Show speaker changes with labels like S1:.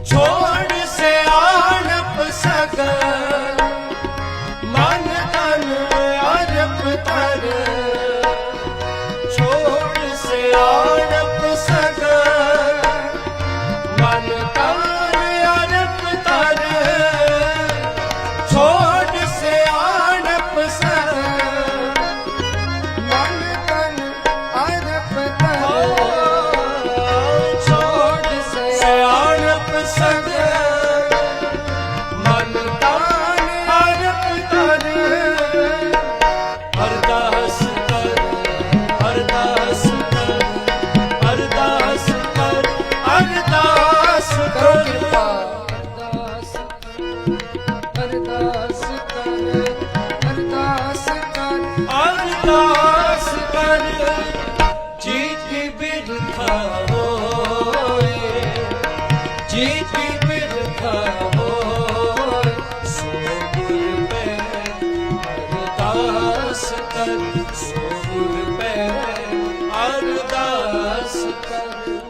S1: 좋. ਅਰਦਾਸ ਕਰ ਅਰਦਾਸ ਕਰ। ਅਰਦਾਸ
S2: ਅਰਦਾਸ
S1: ਕਰ
S2: ਕਰ ਜੀ ਕੀ ਬਿਰਥਾ ਹੋਏ ਜੀ ਕੀ ਬਿਰਥਾ ਹੋਏ ਸੋ ਗੁਰ ਪੈ, ਅਰਦਾਸ ਕਰ ਸੋ ਗੁਰ ਪੈ, ਅਰਦਾਸ ਕਰ।